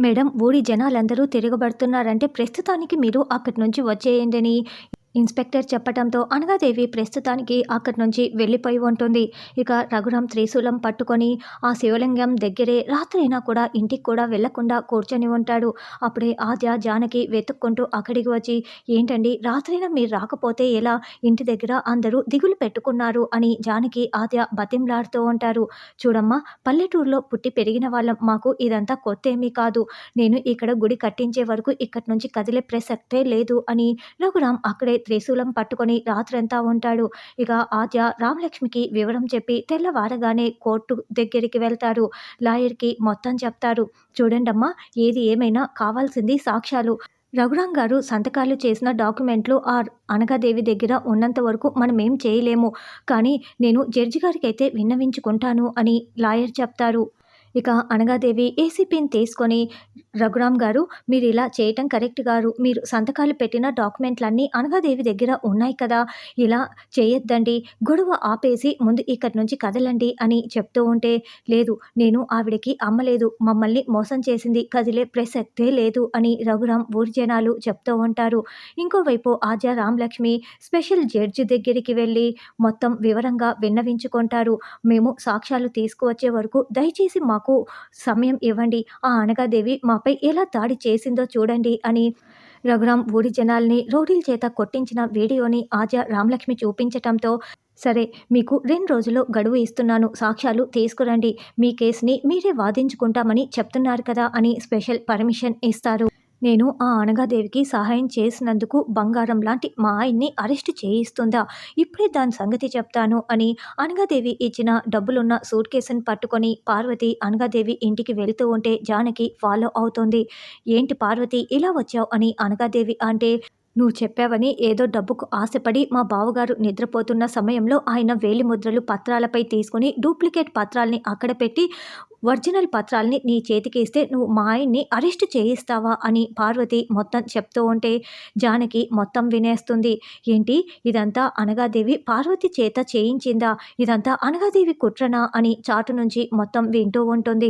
Madam ఊరి జనాలందరూ తిరగబడుతున్నారంటే ప్రస్తుతానికి మీరు అక్కడి నుంచి వచ్చేయండి ఇన్స్పెక్టర్ చెప్పటంతో అనగాదేవి ప్రస్తుతానికి అక్కడి నుంచి వెళ్ళిపోయి ఉంటుంది. ఇక రఘురాం త్రిశూలం పట్టుకొని ఆ శివలింగం దగ్గరే రాత్రైనా కూడా ఇంటికి కూడా వెళ్ళకుండా కూర్చొని ఉంటాడు. అప్పుడే ఆద్య జానకి వెతుక్కుంటూ అక్కడికి వచ్చి ఏంటండి రాత్రైనా మీరు రాకపోతే ఎలా? ఇంటి దగ్గర అందరూ దిగులు పెట్టుకున్నారు అని జానకి ఆద్య బతింలాడుతూ ఉంటారు. చూడమ్మా పల్లెటూరులో పుట్టి పెరిగిన వాళ్ళం. మాకు ఇదంతా కొత్త ఏమీ కాదు. నేను ఇక్కడ గుడి కట్టించే వరకు ఇక్కడి నుంచి కదిలే ప్రసక్తే లేదు అని రఘురాం అక్కడే త్రిశూలం పట్టుకొని రాత్రంతా ఉంటాడు. ఇక ఆద్య రామలక్ష్మికి వివరం చెప్పి తెల్లవారగానే కోర్టు దగ్గరికి వెళ్తారు. లాయర్కి మొత్తం చెప్తారు. చూడండమ్మా ఏది ఏమైనా కావాల్సింది సాక్ష్యాలు. రఘురాం గారు సంతకాలు చేసిన డాక్యుమెంట్లు ఆ అనగాదేవి దగ్గర ఉన్నంత వరకు మనం ఏం చేయలేము. కానీ నేను జడ్జి గారికి అయితే విన్నవించుకుంటాను అని లాయర్ చెప్తారు. ఇక అనగాదేవి ఏసీపీని తీసుకొని రఘురామ్ గారు మీరు ఇలా చేయటం కరెక్ట్ గారు. మీరు సంతకాలు పెట్టిన డాక్యుమెంట్లన్నీ అనగాదేవి దగ్గర ఉన్నాయి కదా. ఇలా చేయొద్దండి. గొడవ ఆపేసి ముందు ఇక్కడి నుంచి కదలండి అని చెప్తూ ఉంటే లేదు నేను ఆవిడకి అమ్మలేదు. మమ్మల్ని మోసం చేసింది కదిలే ప్రసక్తే లేదు అని రఘురామ్ ఊరి జనాలు చెప్తూ ఉంటారు. ఇంకోవైపు ఆద్య రామలక్ష్మి స్పెషల్ జడ్జి దగ్గరికి వెళ్ళి మొత్తం వివరంగా విన్నవించుకుంటారు. మేము సాక్ష్యాలు తీసుకువచ్చే వరకు దయచేసి మాకు సమయం ఇవ్వండి. ఆ అనగాదేవి మా మాపై ఎలా దాడి చేసిందో చూడండి అని రఘురాం ఊరి జనాల్ని రౌడీల చేత కొట్టించిన వీడియోని ఆజా రామలక్ష్మి చూపించటంతో సరే మీకు రెండు రోజుల్లో గడువు ఇస్తున్నాను సాక్ష్యాలు తీసుకురండి మీ కేసుని మీరే వాదించుకుంటామని చెప్తున్నారు కదా అని స్పెషల్ పర్మిషన్ ఇస్తారు. నేను ఆ అనగాదేవికి సహాయం చేసినందుకు బంగారం లాంటి మా ఆయన్ని అరెస్ట్ చేయిస్తుందా? ఇప్పుడే దాని సంగతి చెప్తాను అని అనగాదేవి ఇచ్చిన డబ్బులున్న సూట్ కేసుని పట్టుకొని పార్వతి అనగాదేవి ఇంటికి వెళ్తూ ఉంటే జానకి ఫాలో అవుతుంది. ఏంటి పార్వతి ఇలా వచ్చావు? అని అనగాదేవి అంటే నువ్వు చెప్పావని ఏదో డబ్బుకు ఆశపడి మా బావగారు నిద్రపోతున్న సమయంలో ఆయన వేలి ముద్రలు పత్రాలపై తీసుకుని డూప్లికేట్ పత్రాల్ని అక్కడ పెట్టి ఒరిజినల్ పత్రాల్ని నీ చేతికి ఇస్తే నువ్వు మా ఆయన్ని అరెస్ట్ చేయిస్తావా అని పార్వతి మొత్తం చెప్తూ ఉంటే జానకి మొత్తం వినేస్తుంది. ఏంటి? ఇదంతా అనగాదేవి పార్వతి చేత చేయించిందా? ఇదంతా అనగాదేవి కుట్రనా? అని చాటు నుంచి మొత్తం వింటూ ఉంటుంది.